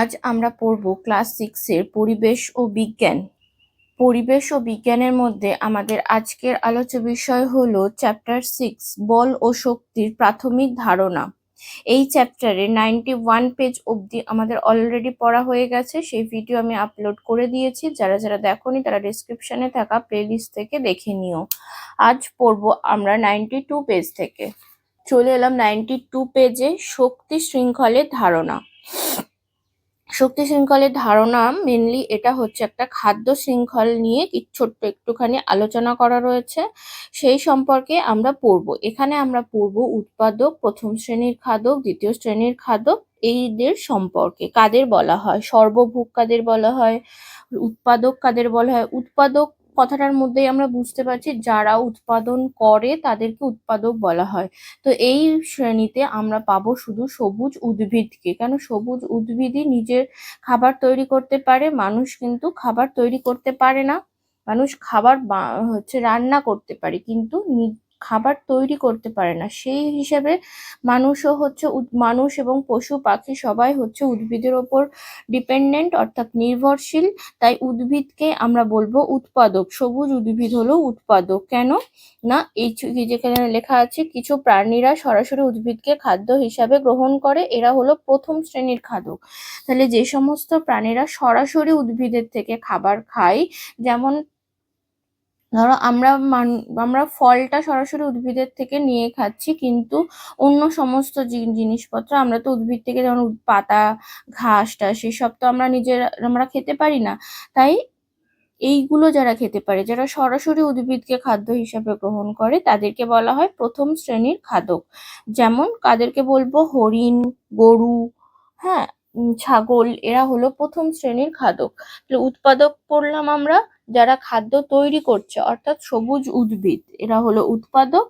আজ আমরা পড়ব ক্লাস সিক্সের পরিবেশ ও বিজ্ঞান। পরিবেশ ও বিজ্ঞানের মধ্যে আমাদের আজকের আলোচ্য বিষয় হল চ্যাপ্টার সিক্স, বল ও শক্তির প্রাথমিক ধারণা। এই চ্যাপ্টারে নাইনটি ওয়ান পেজ অবধি আমাদের অলরেডি পড়া হয়ে গেছে, সেই ভিডিও আমি আপলোড করে দিয়েছি। যারা যারা দেখোনি, তারা ডিসক্রিপশনে থাকা প্লেলিস্ট থেকে দেখে নিও। আজ পড়ব আমরা নাইনটি টু পেজ থেকে। চলে এলাম নাইনটি টু পেজে শক্তি শৃঙ্খলের ধারণা। শক্তি শৃঙ্খলের ধারণা মেনলি এটা হচ্ছে একটা খাদ্য শৃঙ্খল নিয়ে ছোট্ট একটুখানি আলোচনা করা রয়েছে। সেই সম্পর্কে আমরা পড়ব। এখানে আমরা পড়ব উৎপাদক, প্রথম শ্রেণির খাদক, দ্বিতীয় শ্রেণির খাদক, এইদের সম্পর্কে কাদের বলা হয়, সর্বভোগ কাদের বলা হয়, উৎপাদক কাদের বলা হয়, উৎপাদক কথাটার মধ্যেই আমরা বুঝতে পারছি যারা উৎপাদন করে তাদেরকে উৎপাদক বলা হয়। তো এই শ্রেণীতে আমরা পাবো শুধু সবুজ উদ্ভিদকে। কেন? সবুজ উদ্ভিদই নিজের খাবার তৈরি করতে পারে, মানুষ কিন্তু খাবার তৈরি করতে পারে না। মানুষ খাবার হচ্ছে রান্না করতে পারে, কিন্তু খাবার তৈরি করতে পারে না। সেই হিসাবে মানুষও হচ্ছে মানুষ এবং পশু পাখি সবাই হচ্ছে উদ্ভিদের ওপর ডিপেন্ডেন্ট অর্থাৎ নির্ভরশীল। তাই উদ্ভিদকে আমরা বলব উৎপাদক। সবুজ উদ্ভিদ হলো উৎপাদক। কেন? না, এই যেখানে লেখা আছে, কিছু প্রাণীরা সরাসরি উদ্ভিদকে খাদ্য হিসাবে গ্রহণ করে, এরা হলো প্রথম শ্রেণির খাদক। তাহলে যে সমস্ত প্রাণীরা সরাসরি উদ্ভিদের থেকে খাবার খায়, যেমন ধরো আমরা আমরা ফলটা সরাসরি উদ্ভিদের থেকে নিয়ে খাচ্ছি, কিন্তু অন্য সমস্ত জিনিসপত্র আমরা তো উদ্ভিদ থেকে যেমন পাতা, ঘাস, টাস, এসব তো আমরা নিজের, আমরা খেতে পারি না। তাই এইগুলো যারা খেতে পারে, যারা সরাসরি উদ্ভিদকে খাদ্য হিসাবে গ্রহণ করে, তাদেরকে বলা হয় প্রথম শ্রেণির খাদক। যেমন কাদেরকে বলব হরিণ, গরু হ্যাঁ ছাগল, এরা হলো প্রথম শ্রেণির খাদক। উৎপাদক পড়লাম আমরা যারা খাদ্য তৈরি করছে, অর্থাৎ সবুজ উদ্ভিদ, এরা হলো উৎপাদক।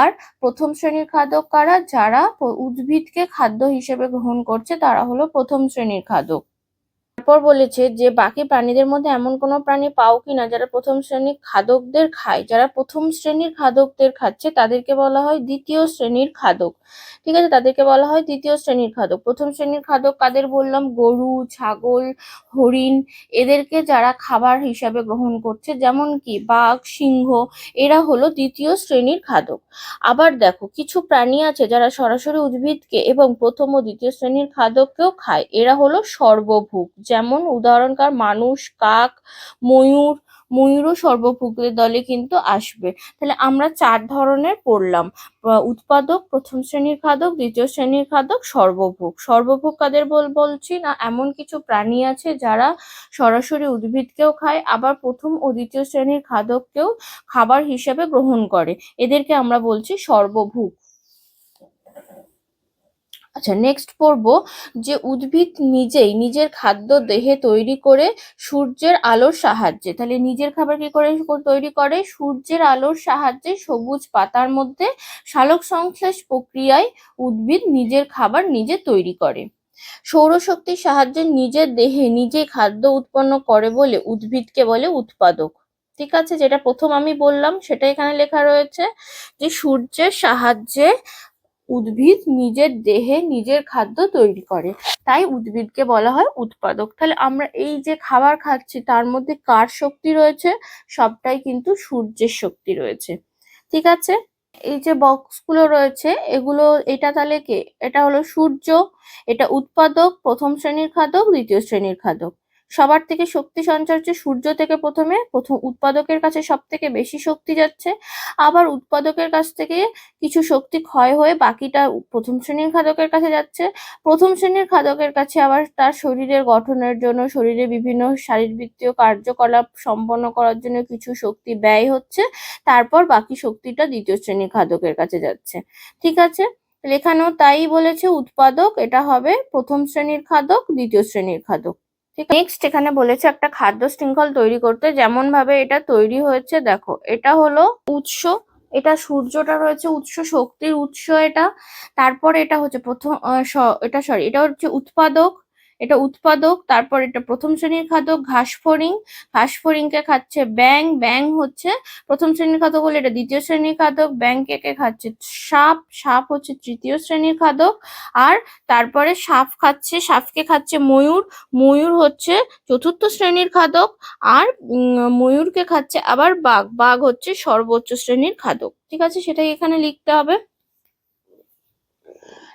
আর প্রথম শ্রেণির খাদক কারা? যারা উদ্ভিদকে খাদ্য হিসেবে গ্রহণ করছে, তারা হলো প্রথম শ্রেণির খাদক। তারপর বলেছে যে, বাকি প্রাণীদের মধ্যে এমন কোনো প্রাণী পাও কিনা যারা প্রথম শ্রেণির খাদকদের খায়? যারা প্রথম শ্রেণির খাদকদের খাচ্ছে, তাদেরকে বলা হয় দ্বিতীয় শ্রেণির খাদক। ঠিক আছে, তাদেরকে বলা হয় দ্বিতীয় শ্রেণির খাদক। প্রথম শ্রেণির খাদক কাদের বললাম? গরু, ছাগল, হরিণ, এদেরকে যারা খাবার হিসাবে গ্রহণ করছে, যেমন কি বাঘ, সিংহ, এরা হলো দ্বিতীয় শ্রেণির খাদক। আবার দেখো, কিছু প্রাণী আছে যারা সরাসরি উদ্ভিদকে এবং প্রথম ও দ্বিতীয় শ্রেণির খাদককেও খায়। এরা হলো সর্বভুক যেমন উদাহরণকার মানুষ, কাক, ময়ূর, ময়ূরও সর্বভুকের দলে কিন্তু আসবে। তাহলে আমরা চার ধরনের পড়লাম। উৎপাদক, প্রথম শ্রেণির খাদক, দ্বিতীয় শ্রেণির খাদক, সর্বভোগ। সর্বভোগ কাদের বল, বলছি না? এমন কিছু প্রাণী আছে যারা সরাসরি উদ্ভিদকেও খায়, আবার প্রথম ও দ্বিতীয় শ্রেণির খাদককেও খাবার হিসেবে গ্রহণ করে। এদেরকে আমরা বলছি সর্বভুক আচ্ছা নেক্সট পড়ব যে উদ্ভিদ নিজেই নিজের খাদ্য দেহে তৈরি করে সূর্যের আলোর সাহায্যে। তাহলে নিজের খাবার কি করে তৈরি করে? সূর্যের আলোর সাহায্যে সবুজ পাতার মধ্যে সালোক সংশ্লেষ প্রক্রিয়ায় উদ্ভিদ নিজের খাবার নিজে তৈরি করে। সৌরশক্তির সাহায্যে নিজের দেহে নিজে খাদ্য উৎপন্ন করে বলে উদ্ভিদকে বলে উৎপাদক। ঠিক আছে, যেটা প্রথম আমি বললাম, সেটা এখানে লেখা রয়েছে যে সূর্যের সাহায্যে উদ্ভিদ নিজের দেহে নিজের খাদ্য তৈরি করে। তাই উদ্ভিদকে বলা হয় উৎপাদক। তাহলে আমরা এই যে খাবার খাচ্ছি, তার মধ্যে কার শক্তি রয়েছে? সবটাই কিন্তু সূর্যের শক্তি রয়েছে। ঠিক আছে? এই যে বক্সগুলো রয়েছে, এগুলো, এটা তাহলে কে? এটা হলো সূর্য, এটা উৎপাদক, প্রথম শ্রেণির খাদক, দ্বিতীয় শ্রেণির খাদক। সবার থেকে শক্তি সঞ্চয় হচ্ছে সূর্য থেকে প্রথমে, প্রথম উৎপাদকের কাছে সব থেকে বেশি শক্তি যাচ্ছে। আবার উৎপাদকের কাছ থেকে কিছু শক্তি ক্ষয় হয়ে বাকিটা প্রথম শ্রেণির খাদকের কাছে যাচ্ছে। প্রথম শ্রেণির খাদকের কাছে আবার তার শরীরের গঠনের জন্য, শরীরে বিভিন্ন শারীরবৃত্তীয় কার্যকলাপ সম্পন্ন করার জন্য কিছু শক্তি ব্যয় হচ্ছে। তারপর বাকি শক্তিটা দ্বিতীয় শ্রেণির খাদকের কাছে যাচ্ছে। ঠিক আছে? লেখানো তাই বলেছে, উৎপাদক এটা হবে প্রথম শ্রেণির খাদক, দ্বিতীয় শ্রেণির খাদক। ঠিক নেক্সট এখানে বলেছে একটা খাদ্য শৃঙ্খল তৈরি করতে। যেমন ভাবে এটা তৈরি হয়েছে, দেখো, এটা হলো উৎস, এটা সূর্যটা রয়েছে উৎস, শক্তির উৎস এটা। তারপর এটা হচ্ছে প্রথম এটা সরি এটা হচ্ছে উৎপাদক এটা উৎপাদক, তারপর এটা প্রথম শ্রেণির খাদক ঘাস ফড়িং ঘাস ফড়িংকে খাচ্ছে ব্যাং ব্যাং হচ্ছে প্রথম শ্রেণির খাদক হলে এটা দ্বিতীয় শ্রেণির খাদক ব্যাং কে খাচ্ছে সাপ সাপ হচ্ছে তৃতীয় শ্রেণির খাদক, আর তারপরে সাপ খাচ্ছে সাপকে খাচ্ছে ময়ূর ময়ূর হচ্ছে চতুর্থ শ্রেণির খাদক, আর ময়ূরকে খাচ্ছে আবার বাঘ বাঘ হচ্ছে সর্বোচ্চ শ্রেণির খাদক। ঠিক আছে, সেটাই এখানে লিখতে হবে।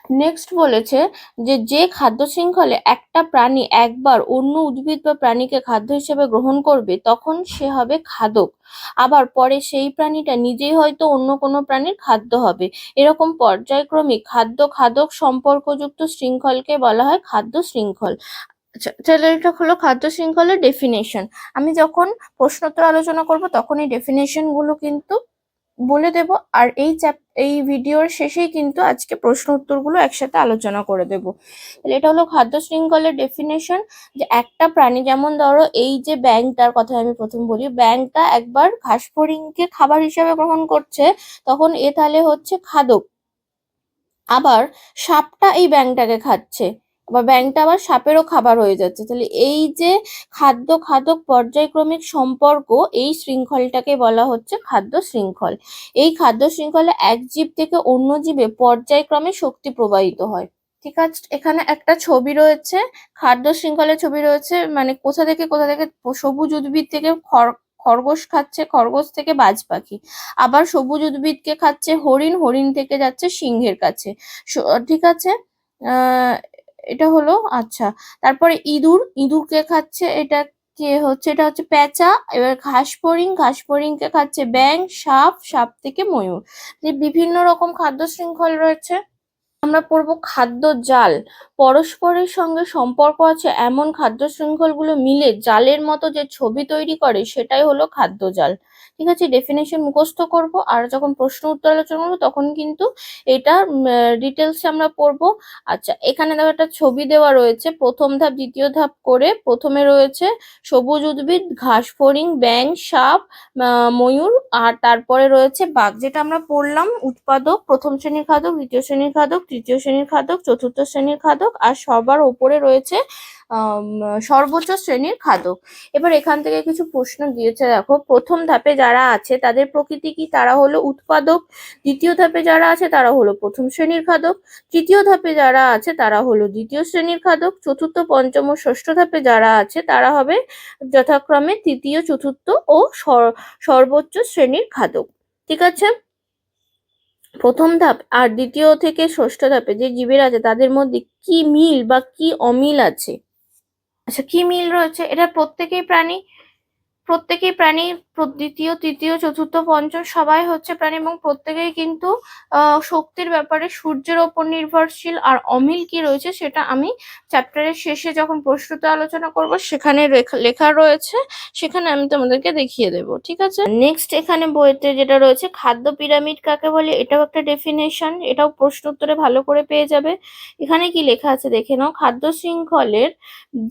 নেক্সট বলেছে যে যে খাদ্য শৃঙ্খলে একটা প্রাণী একবার অন্য উদ্ভিদ বা প্রাণীকে খাদ্য হিসেবে গ্রহণ করবে, তখন সে হবে খাদক। আবার পরে সেই প্রাণীটা নিজেই হয়তো অন্য কোনো প্রাণীর খাদ্য হবে। এরকম পর্যায়ক্রমিক খাদ্য খাদক সম্পর্কযুক্ত শৃঙ্খলকে বলা হয় খাদ্য শৃঙ্খল। আচ্ছা এটা হলো খাদ্য শৃঙ্খলের ডেফিনেশন আমি যখন প্রশ্নোত্তর আলোচনা করব তখন এই ডেফিনেশনগুলো কিন্তু বলে দেব। আর এই চ্যাপ, এই ভিডিওর শেষেই কিন্তু আজকে প্রশ্ন উত্তরগুলো একসাথে আলোচনা করে দেব। তাহলে এটা হলো খাদ্য শৃঙ্খলের ডেফিনেশন যে একটা প্রাণী যেমন ধরো এই যে ব্যাংকটার কথা আমি প্রথম বলি ব্যাংকটা একবার ঘাস ফড়িংকে খাবার হিসাবে গ্রহণ করছে, তখন এ তাহলে হচ্ছে খাদক। আবার সাপটা এই ব্যাংকটাকে খাচ্ছে। আবার ব্যাংকটা আবার সাপেরও খাবার হয়ে যাচ্ছে। তাহলে এই যে খাদ্য, খাদক পর্যায়ক্রমিক সম্পর্ক, এই শৃঙ্খলটাকে বলা হচ্ছে খাদ্য শৃঙ্খল। এই খাদ্য শৃঙ্খলে এক জীব থেকে অন্য জীবে পর্যায়ক্রমে শক্তি প্রবাহিত হয়। ঠিক আছে? এখানে একটা ছবি রয়েছে, খাদ্য শৃঙ্খলের ছবি রয়েছে মানে কোথা থেকে কোথা থেকে সবুজ উদ্ভিদ থেকে খড় খরগোশ খাচ্ছে, খরগোশ থেকে বাজ পাখি। আবার সবুজ উদ্ভিদকে খাচ্ছে হরিণ হরিণ থেকে যাচ্ছে সিংহের কাছে। ঠিক আছে? এটা হলো আচ্ছা। তারপরে ইঁদুর ইঁদুর কে খাচ্ছে? এটা কে হচ্ছে? এটা হচ্ছে পেঁচা এবার ঘাস ফড়িং ঘাস ফড়িংকে খাচ্ছে? ব্যাং সাপ সাপ থেকে ময়ূর। যে বিভিন্ন রকম খাদ্য শৃঙ্খল রয়েছে আমরা পড়ব খাদ্য জাল। পরস্পরের সঙ্গে সম্পর্ক আছে এমন খাদ্য শৃঙ্খলগুলো মিলে জালের মতো যে ছবি তৈরি করে সেটাই হলো খাদ্য জাল। ঠিক আছে ডেফিনেশন মুখস্থ করব আর যখন প্রশ্ন উত্তর আলোচনা করব তখন কিন্তু এটা ডিটেলস আমরা পড়ব। আচ্ছা এখানে দেখো একটা ছবি দেওয়া রয়েছে। প্রথম ধাপ, দ্বিতীয় ধাপ করে প্রথমে রয়েছে সবুজ উদ্ভিদ, ঘাস, ফড়িং ব্যাং সাপ ময়ূর আর তারপরে রয়েছে বাঘ। যেটা আমরা পড়লাম, উৎপাদক, প্রথম শ্রেণির খাদক দ্বিতীয় শ্রেণির খাদক তৃতীয় শ্রেণির খাদক, চতুর্থ শ্রেণির খাদক আর সবার ওপরে রয়েছে সর্বোচ্চ শ্রেণির খাদক। এবার এখান থেকে কিছু প্রশ্ন দিয়েছে, দেখো। প্রথম ধাপে যারা আছে, তাদের প্রকৃতি কি? তারা হলো উৎপাদক। দ্বিতীয় ধাপে যারা আছে, তারা হলো প্রথম শ্রেণির খাদক। তৃতীয় ধাপে যারা আছে, তারা হলো দ্বিতীয় শ্রেণির খাদক। চতুর্থ, পঞ্চম ও ষষ্ঠ ধাপে যারা আছে, তারা হবে যথাক্রমে তৃতীয়, চতুর্থ ও সর- সর্বোচ্চ শ্রেণির খাদক। ঠিক আছে? প্রথম ধাপ আর দ্বিতীয় থেকে ষষ্ঠ ধাপে যে জীবের আছে, তাদের মধ্যে কি মিল বা কি অমিল আছে? আচ্ছা কি মিল রয়েছে? এটা প্রত্যেকেই প্রাণী প্রত্যেকেই প্রাণী, দ্বিতীয়, তৃতীয়, চতুর্থ, পঞ্চম, সবাই হচ্ছে প্রাণী এবং প্রত্যেকেই কিন্তু শক্তির ব্যাপারে সূর্যের ওপর নির্ভরশীল। আর অমিল কি রয়েছে সেটা আমি চ্যাপ্টারের শেষে যখন প্রশ্নোত্তর আলোচনা করব, সেখানে লেখা রয়েছে। সেখানে আমি তোমাদেরকে দেখিয়ে দেবো, ঠিক আছে? নেক্সট এখানে বইতে যেটা রয়েছে, খাদ্য পিরামিড কাকে বলে? এটাও একটা ডেফিনেশন এটাও প্রশ্ন উত্তরে ভালো করে পেয়ে যাবে। এখানে কি লেখা আছে দেখে নাও, খাদ্য শৃঙ্খলের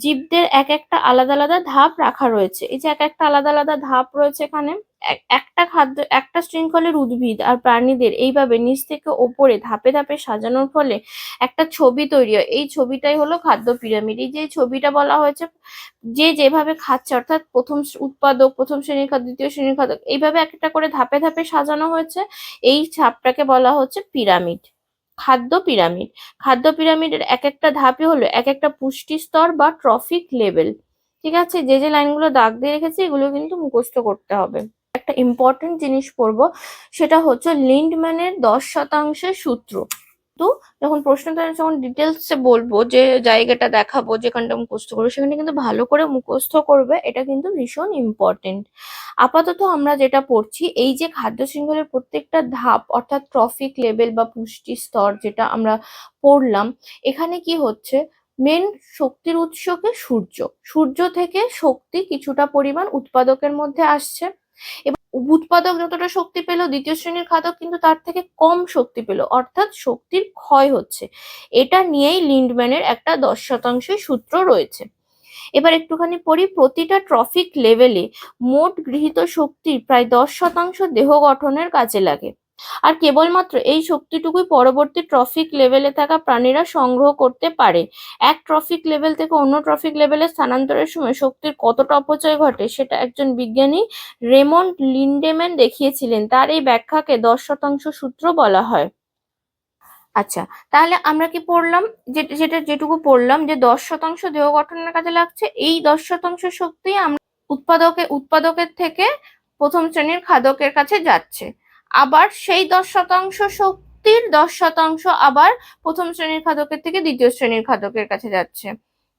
জীবদের এক একটা আলাদা আলাদা ধাপ রাখা রয়েছে। এই যে এক একটা আলাদা আলাদা ধাপ রয়েছে এখানে। এক- একটা খাদ্য, একটা শৃঙ্খলের উদ্ভিদ আর প্রাণীদের এইভাবে নিচ থেকে ওপরে ধাপে ধাপে সাজানোর ফলে একটা ছবি তৈরি হয়। এই ছবিটাই হলো খাদ্য পিরামিড। এই যে ছবিটা বলা হয়েছে, যে যেভাবে খাচ্ছে, অর্থাৎ প্রথম উৎপাদক, প্রথম শ্রেণির খাদ্য, দ্বিতীয় শ্রেণির খাদ্য, এইভাবে একটা করে ধাপে ধাপে সাজানো হয়েছে। এই ছাপটাকে বলা হচ্ছে পিরামিড। খাদ্য পিরামিড। খাদ্য পিরামিডের এক একটা ধাপে হলো এক একটা পুষ্টি স্তর বা ট্রফিক লেভেল। ঠিক আছে? যে যে লাইনগুলো দাগ দিয়ে রেখেছি, এগুলো কিন্তু মুখস্থ করতে হবে। একটা ইম্পর্টেন্ট জিনিস পড়ব, সেটা হচ্ছে লিন্ডম্যানের দশ শতাংশের সূত্র। তো যখন প্রশ্নটা যখন ডিটেলসে বলব, যে জায়গাটা দেখাবো যেখানটা মুখস্থ করব, সেখানে কিন্তু ভালো করে মুখস্থ করবে, এটা কিন্তু ভীষণ ইম্পর্টেন্ট আপাতত আমরা যেটা পড়ছি, এই যে খাদ্য শৃঙ্খলের প্রত্যেকটা ধাপ, অর্থাৎ ট্রফিক লেভেল বা পুষ্টি স্তর যেটা আমরা পড়লাম, এখানে কি হচ্ছে? মেন শক্তির উৎসকে সূর্য। সূর্য থেকে শক্তি কিছুটা পরিমাণ উৎপাদকের মধ্যে আসছে। এবং উৎপাদক যতটা শক্তি পেল, দ্বিতীয় শ্রেণির খাদক কিন্তু তার থেকে কম শক্তি পেল, অর্থাৎ শক্তির ক্ষয় হচ্ছে। এটা নিয়েই লিন্ডম্যানের একটা দশ শতাংশের সূত্র রয়েছে। এবার একটুখানি পড়ি, প্রতিটা ট্রফিক লেভেলে মোট গৃহীত শক্তির প্রায় দশ শতাংশ দেহ গঠনের কাজে লাগে। আর কেবলমাত্র এই শক্তিটুকুই পরবর্তী ট্রফিক লেভেলে থাকা প্রাণীরা সংগ্রহ করতে পারে। এক ট্রফিক লেভেল থেকে অন্য ট্রফিক লেভেলে স্থানান্তরের সময় শক্তির কতটা অপচয় ঘটে সেটা একজন বিজ্ঞানী রেমন্ড লিন্ডেম্যান দেখিয়েছিলেন। তার এই ব্যাখ্যাকে দশ শতাংশ সূত্র বলা হয়। আচ্ছা তাহলে আমরা কি পড়লাম? যেটা যেটা যেটুকু পড়লাম যে দশ শতাংশ দেহ গঠনের কাজে লাগছে, এই দশ শতাংশ শক্তি আমরা উৎপাদকে, উৎপাদকের থেকে প্রথম শ্রেণির খাদকের কাছে যাচ্ছে। আবার সেই দশ শতাংশ শক্তির দশ শতাংশ আবার প্রথম শ্রেণির খাদকের থেকে দ্বিতীয় শ্রেণির খাদকের কাছে যাচ্ছে।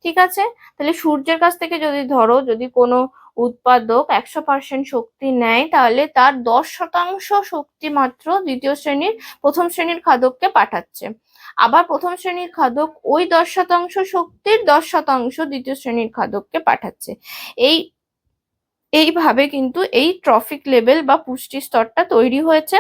ঠিক আছে? তাহলে সূর্যের কাছ থেকে যদি ধরো, যদি কোনো উৎপাদক একশো পার্সেন্ট শক্তি নেয়, তাহলে তার দশ শতাংশ শক্তি মাত্র দ্বিতীয় শ্রেণির, প্রথম শ্রেণির খাদককে পাঠাচ্ছে। আবার প্রথম শ্রেণির খাদক ওই দশ শতাংশ শক্তির দশ শতাংশ দ্বিতীয় শ্রেণির খাদককে পাঠাচ্ছে। এই এইভাবে কিন্তু এই ট্রফিক লেভেল বা পুষ্টি স্তরটা তৈরি হয়েছে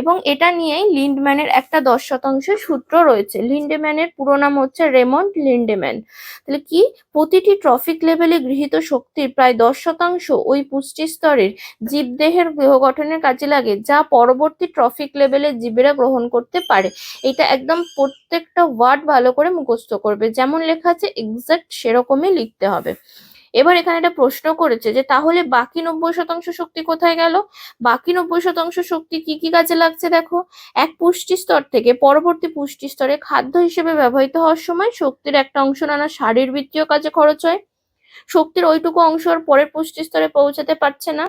এবং এটা নিয়েই লিন্ডম্যানের একটা দশ শতাংশ সূত্র রয়েছে। লিন্ডেম্যানের পুরো নাম হচ্ছে রেমন্ড লিন্ডেম্যান তাহলে কি? প্রতিটি ট্রফিক লেভেলে গৃহীত শক্তির প্রায় দশ শতাংশ ওই পুষ্টি স্তরের জীবদেহের দেহ গঠনের কাজে লাগে, যা পরবর্তী ট্রফিক লেভেলে জীবেরা গ্রহণ করতে পারে। এটা একদম প্রত্যেকটা ওয়ার্ড ভালো করে মুখস্থ করবে। যেমন লেখা আছে এক্সাক্ট সেরকমই লিখতে হবে। এবার এখানে একটা প্রশ্ন করেছে যে, তাহলে বাকি নব্বই শতাংশ শক্তি কোথায় গেল? বাকি নব্বই শতাংশ শক্তি কি কি কাজে লাগছে দেখো? এক পুষ্টি স্তর থেকে পরবর্তী পুষ্টি স্তরে খাদ্য হিসেবে ব্যবহৃত হওয়ার সময় শক্তির একটা অংশ নানা শারীরবৃত্তীয় কাজে খরচ হয়। শক্তির ওইটুকু অংশ পরের পুষ্টি স্তরে পৌঁছাতে পারছে না।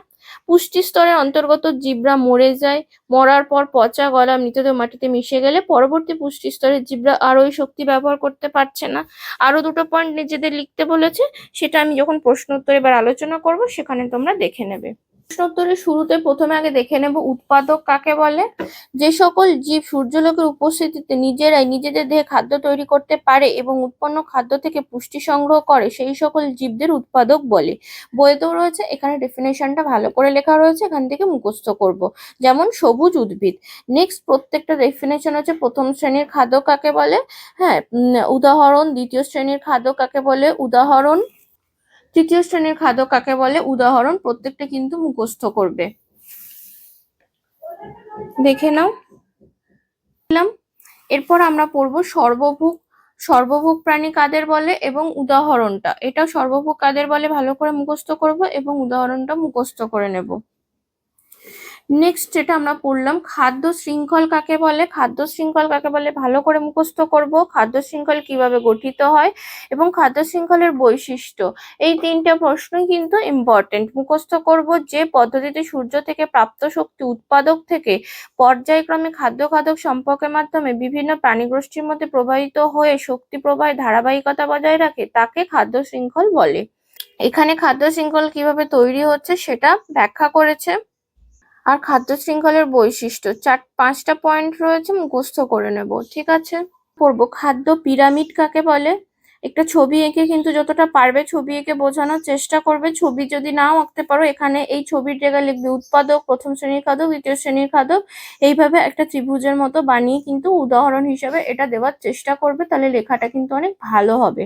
পুষ্টি স্তরের অন্তর্গত জিব্রা মরে যায়। মরার পর পচা গলা মৃতদেহ মাটিতে মিশে গেলে পরবর্তী পুষ্টি স্তরের জিব্রা আর ওই শক্তি ব্যবহার করতে পারছে না। আরও দুটো পয়েন্ট নিজেদের লিখতে বলেছে, সেটা আমি যখন প্রশ্ন উত্তর এবার আলোচনা করব, সেখানে তোমরা দেখে নেবে। প্রশ্নোত্তরের শুরুতে প্রথমে আগে দেখে নেব উৎপাদক কাকে বলে? যে সকল জীব সূর্যলোকের উপস্থিতিতে নিজেরাই নিজেদের দেহে খাদ্য তৈরি করতে পারে এবং উৎপন্ন খাদ্য থেকে পুষ্টি সংগ্রহ করে, সেই সকল জীবদের উৎপাদক বলে। বইতেও রয়েছে, এখানে ডেফিনেশনটা ভালো করে লেখা রয়েছে, এখান থেকে মুখস্থ করব। যেমন সবুজ উদ্ভিদ। নেক্সট প্রত্যেকটা ডেফিনেশন হচ্ছে প্রথম শ্রেণির খাদ্য কাকে বলে? হ্যাঁ উদাহরণ, দ্বিতীয় শ্রেণির খাদ্য কাকে বলে? উদাহরণ তৃতীয় শ্রেণির খাদ্য কাকে বলে? উদাহরণ, প্রত্যেকটা কিন্তু মুখস্থ করবে। দেখে নাও। এরপর আমরা পড়ব সর্বভোগ সর্বভোগ প্রাণী কাদের বলে এবং উদাহরণটা। এটা সর্বভোগ কাদের বলে ভালো করে মুখস্থ করব এবং উদাহরণটা মুখস্থ করে নেব। নেক্সট যেটা আমরা পড়লাম, খাদ্য শৃঙ্খল কাকে বলে? খাদ্য শৃঙ্খল কাকে বলে? ভালো করে মুখস্থ করব। খাদ্য শৃঙ্খল কীভাবে গঠিত হয় এবং খাদ্য শৃঙ্খলের বৈশিষ্ট্য? এই তিনটে প্রশ্নই কিন্তু ইম্পর্টেন্ট মুখস্থ করব যে পদ্ধতিতে সূর্য থেকে প্রাপ্ত শক্তি উৎপাদক থেকে পর্যায়ক্রমে খাদ্য খাদক সম্পর্কের মাধ্যমে বিভিন্ন প্রাণীগোষ্ঠীর মধ্যে প্রবাহিত হয়ে শক্তি প্রবাহের ধারাবাহিকতা বজায় রাখে, তাকে খাদ্য শৃঙ্খল বলে। এখানে খাদ্য শৃঙ্খল কীভাবে তৈরি হচ্ছে সেটা ব্যাখ্যা করেছে। আর খাদ্য শৃঙ্খলের বৈশিষ্ট্য। চার, পাঁচটা পয়েন্ট রয়েছে, মুখস্থ করে নেব, ঠিক আছে? পড়ব, খাদ্য পিরামিড কাকে বলে? একটা ছবি এঁকে কিন্তু যতটা পারবে ছবি এঁকে বোঝানোর চেষ্টা করবে। ছবি যদি নাও আঁকতে পারো, এখানে এই ছবির জায়গায় লিখবে উৎপাদক, প্রথম শ্রেণির খাদক, দ্বিতীয় শ্রেণির খাদক। এইভাবে একটা ত্রিভুজের মতো বানিয়ে কিন্তু উদাহরণ হিসেবে এটা দেওয়ার চেষ্টা করবে, তাহলে লেখাটা কিন্তু অনেক ভালো হবে।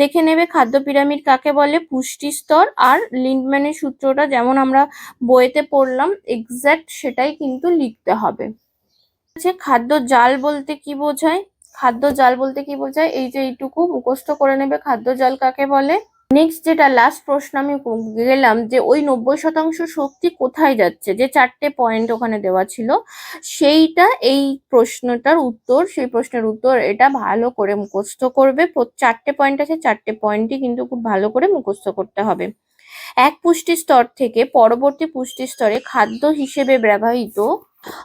দেখে নেবে খাদ্য পিরামিড কাকে বলে পুষ্টি স্তর আর লিন্ডম্যানের সূত্রটা যেমন আমরা বইতে পড়লাম এক্স্যাক্ট সেটাই কিন্তু লিখতে হবে। খাদ্য জাল বলতে কি বোঝায়? খাদ্য জাল বলতে কি বোঝায়? এই যে এইটুকু মুখস্থ করে নেবে খাদ্য জাল কাকে বলে? নেক্সট যেটা লাস্ট প্রশ্ন আমি গেলাম যে ওই নব্বই শতাংশ শক্তি কোথায় যাচ্ছে? যে চারটে পয়েন্ট ওখানে দেওয়া ছিল, সেইটা এই প্রশ্নটার উত্তর, সেই প্রশ্নের উত্তর এটা ভালো করে মুখস্থ করবে। চারটে পয়েন্ট আছে, চারটে পয়েন্টই কিন্তু খুব ভালো করে মুখস্থ করতে হবে। এক পুষ্টি স্তর থেকে পরবর্তী পুষ্টি স্তরে খাদ্য হিসেবে ব্যবহৃত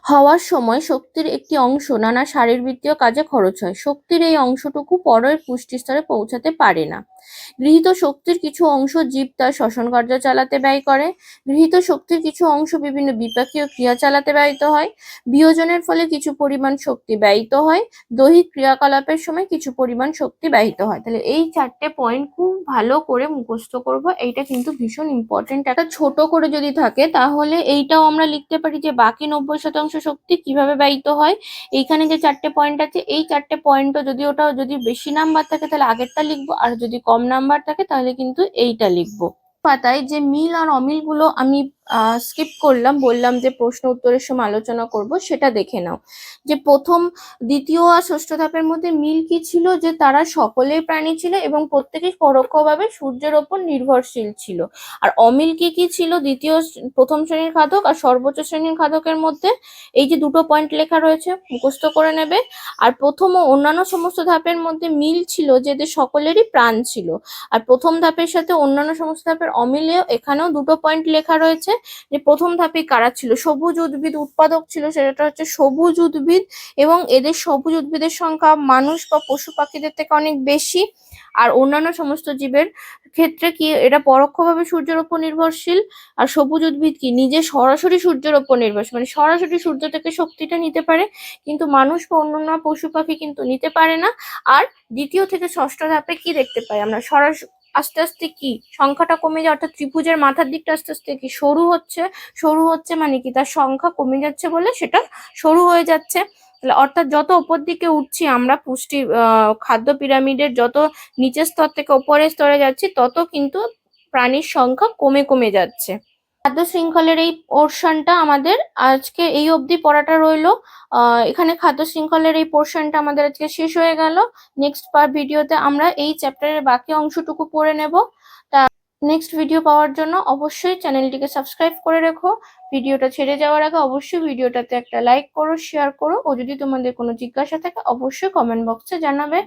হওয়ার সময় শক্তির একটি অংশ নানা শারীরবৃত্তীয় কাজে খরচ হয়। শক্তির এই অংশটুকু পরের পুষ্টি স্তরে পৌঁছাতে পারে না। গৃহীত শক্তির কিছু অংশ জীব তার শ্বসন কার্য চালাতে ব্যয় করে। গৃহীত শক্তির কিছু অংশ বিভিন্ন বিপাকীয় ক্রিয়া চালাতে ব্যয়িত হয়। বিয়োজনের ফলে কিছু পরিমাণ শক্তি ব্যয়িত হয়। দৈহিক ক্রিয়াকলাপের সময় কিছু পরিমাণ শক্তি ব্যয়িত হয়। তাহলে এই চারটে পয়েন্ট খুব ভালো করে মুখস্থ করব। এইটা কিন্তু ভীষণ ইম্পর্টেন্ট একটা ছোট করে যদি থাকে, তাহলে এইটাও আমরা লিখতে পারি যে বাকি নব্বই শতাংশ শক্তি কীভাবে ব্যয়িত হয়। এইখানে যে চারটে পয়েন্ট আছে, এই চারটে পয়েন্টও যদি ওটা যদি বেশি নাম্বার থাকে, তাহলে আগেরটা লিখব, আর যদি কম নাম্বার থাকে তাহলে কিন্তু এইটা লিখব। পাতায় যে মিল আর অমিলগুলো আমি স্কিপ করলাম, বললাম যে প্রশ্ন উত্তরের সময় আলোচনা করব, সেটা দেখে নাও। যে প্রথম, দ্বিতীয় আর ষষ্ঠ ধাপের মধ্যে মিল কি ছিল? যে তারা সকলেই প্রাণী ছিল এবং প্রত্যেকেই পরোক্ষভাবে সূর্যের ওপর নির্ভরশীল ছিল। আর অমিল কি কি ছিল? দ্বিতীয়, প্রথম শ্রেণির খাদক আর সর্বোচ্চ শ্রেণির খাদকের মধ্যে এই যে দুটো পয়েন্ট লেখা রয়েছে, মুখস্থ করে নেবে। আর প্রথম ও অন্যান্য সমস্ত ধাপের মধ্যে মিল ছিল যে এদের সকলেরই প্রাণ ছিল। আর প্রথম ধাপের সাথে অন্যান্য সমস্ত ধাপের অমিলেও এখানেও দুটো পয়েন্ট লেখা রয়েছে। যে প্রথম ধাপে কারা ছিল? সবুজ উদ্ভিদ উৎপাদক ছিল সেটা হচ্ছে সবুজ উদ্ভিদ এবং এদের সবুজ উদ্ভিদের সংখ্যা মানুষ বা পশু পাখিদের থেকে অনেক বেশি। আর অন্যান্য সমস্ত জীবের ক্ষেত্রে কি এটা পরোক্ষভাবে সূর্যের উপর নির্ভরশীল? আর সবুজ উদ্ভিদ কি? নিজে সরাসরি সূর্যের ওপর নির্ভরশীল। মানে সরাসরি সূর্য থেকে শক্তিটা নিতে পারে, কিন্তু মানুষ বা অন্যান্য পশু পাখি কিন্তু নিতে পারে না। আর দ্বিতীয় থেকে ষষ্ঠ ধাপে কি দেখতে পাই আমরা? সরাসরি আস্তে আস্তে কি? সংখ্যাটা কমে যায়, অর্থাৎ ত্রিভুজের মাথার দিকটা আস্তে আস্তে কি? সরু হচ্ছে। সরু হচ্ছে মানে কি? তার সংখ্যা কমে যাচ্ছে বলে সেটা সরু হয়ে যাচ্ছে। অর্থাৎ যত ওপর দিকে উঠছি আমরা পুষ্টি খাদ্য পিরামিডের যত নিচের স্তর থেকে ওপরের স্তরে যাচ্ছি, তত কিন্তু প্রাণীর সংখ্যা কমে কমে যাচ্ছে। খাদ্য শৃঙ্খলের এই পোর্শনটা আমাদের আজকে এই অবধি পড়াটা রইল। এখানে খাদ্য শৃঙ্খলের এই পোর্শনটা আমাদের আজকে শেষ হয়ে গেল। নেক্সট পার ভিডিওতে আমরা এই চ্যাপ্টারের বাকি অংশটুকু পড়ে নেব। তা নেক্সট ভিডিও পাওয়ার জন্য অবশ্যই চ্যানেলটিকে সাবস্ক্রাইব করে রেখো। ভিডিওটা ছেড়ে যাওয়ার আগে অবশ্যই ভিডিওটাতে একটা লাইক করো শেয়ার করো। ও যদি তোমাদের কোনো জিজ্ঞাসা থাকে, অবশ্যই কমেন্ট বক্সে জানাবে।